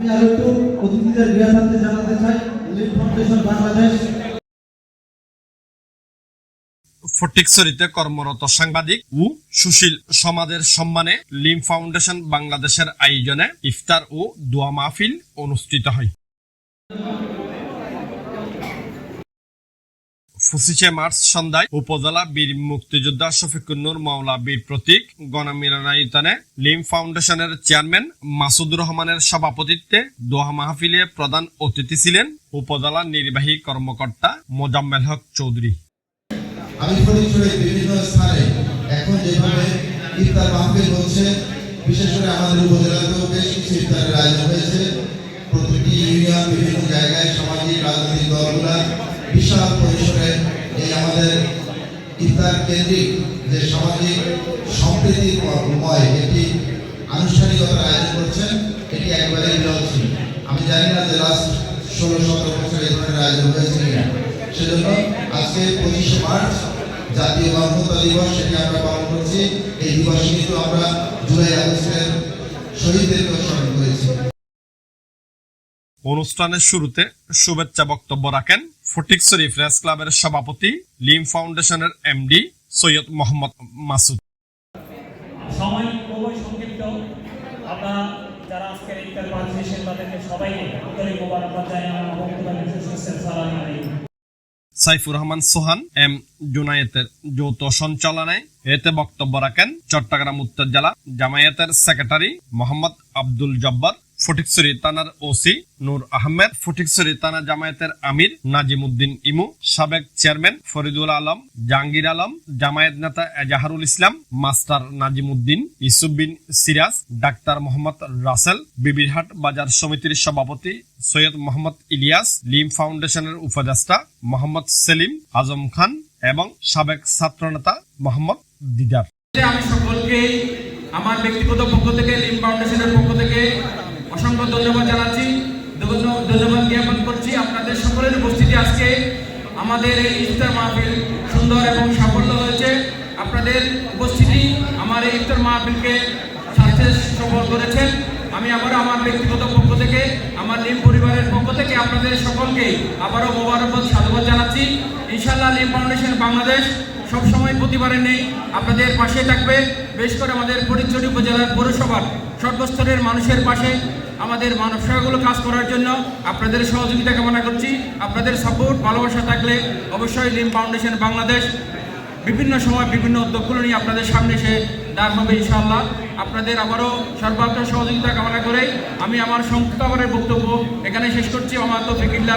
আমি কর্মরত সাংবাদিক ও সুশীল সমাজের সম্মানে লিম ফাউন্ডেশন বাংলাদেশের আয়োজনে ইফতার ও দোয়া মাহফিল অনুষ্ঠিত হয়। পঁচিশে মার্চ সন্ধ্যায় উপজেলা বীর মুক্তিযোদ্ধা শফিকুন্নুর মাওলা বীর প্রতীক গণমিলনায়তনে লিম ফাউন্ডেশনের চেয়ারম্যান মাসুদ রহমানের সভাপতিত্বে দোহা মাহফিলে প্রধান অতিথি ছিলেন উপজেলা নির্বাহী কর্মকর্তা মোজাম্মেল হক চৌধুরী। আমি বিভিন্ন স্থানে এখন যেভাবে ইফতার মাহফিল হচ্ছে, বিশেষ করে আমাদের উপজেলাতেও বেশ কিছু ইফতারের আয়োজন হয়েছে। প্রতিটি ইউনিয়ন, বিভিন্ন জায়গায় সামাজিক, রাজনৈতিক দলগুলা বিশাল পরিসরে এই আমাদের ইফতার কেন্দ্রিক যে সামাজিক সম্প্রীতিময় এটি আনুষ্ঠানিকতার আয়োজন করছেন, এটি একবারে বিরল ছিল আমি জানি না যে লাস্ট ষোলো সতেরো বছর এই ধরনের আয়োজন হয়েছে কিনা। সেজন্য আজকে পঁচিশে মার্চ, জাতীয় গণতন্ত্র দিবস, সেটি আমরা পালন করছি। এই দিবসে কিন্তু আমরা জুলাই আগস্টের শহীদদেরকে স্মরণ করেছি। অনুষ্ঠানের শুরুতে শুভেচ্ছা বক্তব্য রাখেন ফটিকছড়ি প্রেস ক্লাবের সভাপতি লিম ফাউন্ডেশনের এমডি সৈয়দ মোহাম্মদ মাসুদ। সময় খুবই সংক্ষিপ্ত। আমরা যারা আজকের ইফতার তাদেরকে সবাইকে আন্তরিক মোবারকবাদ জানিয়ে আমার বক্তব্য শেষ করছেন সালাম আলাইকুম। সাইফুর রহমান সোহান এম জুনায়েতের যৌথ সঞ্চালনায় এতে বক্তব্য রাখেন চট্টগ্রাম উত্তর জেলা জামায়াতের সেক্রেটারি মোহাম্মদ আব্দুল জব্বার। ফটিকছড়ি থানার ওসি নূর আহমেদ, ফটিকছড়ি থানা জামায়াতের আমির নাজিম উদ্দিন ইমু, সাবেক চেয়ারম্যান ফরিদুল আলম, জাহাঙ্গীর আলম, জামায়াত নেতা এজাহারুল ইসলাম, মাস্টার নাজিম উদ্দিন ইসুফ বিন সিরাজ, ডাক্তার মোহাম্মদ রাসেল, বিবিরহাট বাজার সমিতির সভাপতি সৈয়দ মোহাম্মদ ইলিয়াস, লিম ফাউন্ডেশনের উপদেষ্টা মোহাম্মদ সেলিম আজম খান এবং সাবেক ছাত্রনেতা মোহাম্মদ দিদার। আমি সকলকেই আমার ব্যক্তিগত পক্ষ থেকে, লিম ফাউন্ডেশনের পক্ষ থেকে অসংখ্য ধন্যবাদ জানাচ্ছি, ধন্য- ধন্যবাদ জ্ঞাপন করছি। আপনাদের সকলের উপস্থিতি আজকে আমাদের এই ইফতার মাহফিল সুন্দর এবং সাফল্য হয়েছে। আপনাদের উপস্থিতি আমার এই ইফতার মাহফিলকে সাকসেস সফল করেছেন। আমি আবারও আমার ব্যক্তিগত পক্ষ থেকে, আমার লিম পরিবারের পক্ষ থেকে আপনাদের সকলকে আবারও মোবারকবাদ, সাধুবাদ জানাচ্ছি। ইনশাআল্লাহ লিম ফাউন্ডেশন বাংলাদেশ সবসময় প্রতিবারে নেই। আপনাদের পাশে থাকবে, বেশ করে আমাদের ফরিদচুরি উপজেলার পৌরসভার সর্বস্তরের মানুষের পাশে। আমাদের মানব সেবাগুলো কাজ করার জন্য আপনাদের সহযোগিতা কামনা করছি। আপনাদের সাপোর্ট ভালোবাসা থাকলে অবশ্যই লিম ফাউন্ডেশন বাংলাদেশ বিভিন্ন সময় বিভিন্ন উদ্যোগগুলো নিয়ে আপনাদের সামনে এসে দাঁড় হবে ইনশাআল্লাহ। আপনাদের আবারও সর্বাত্ম সহযোগিতা কামনা করে আমি আমার সংক্ষিপ্ত বক্তব্য এখানে শেষ করছি। আমার তো ফিকিল্লা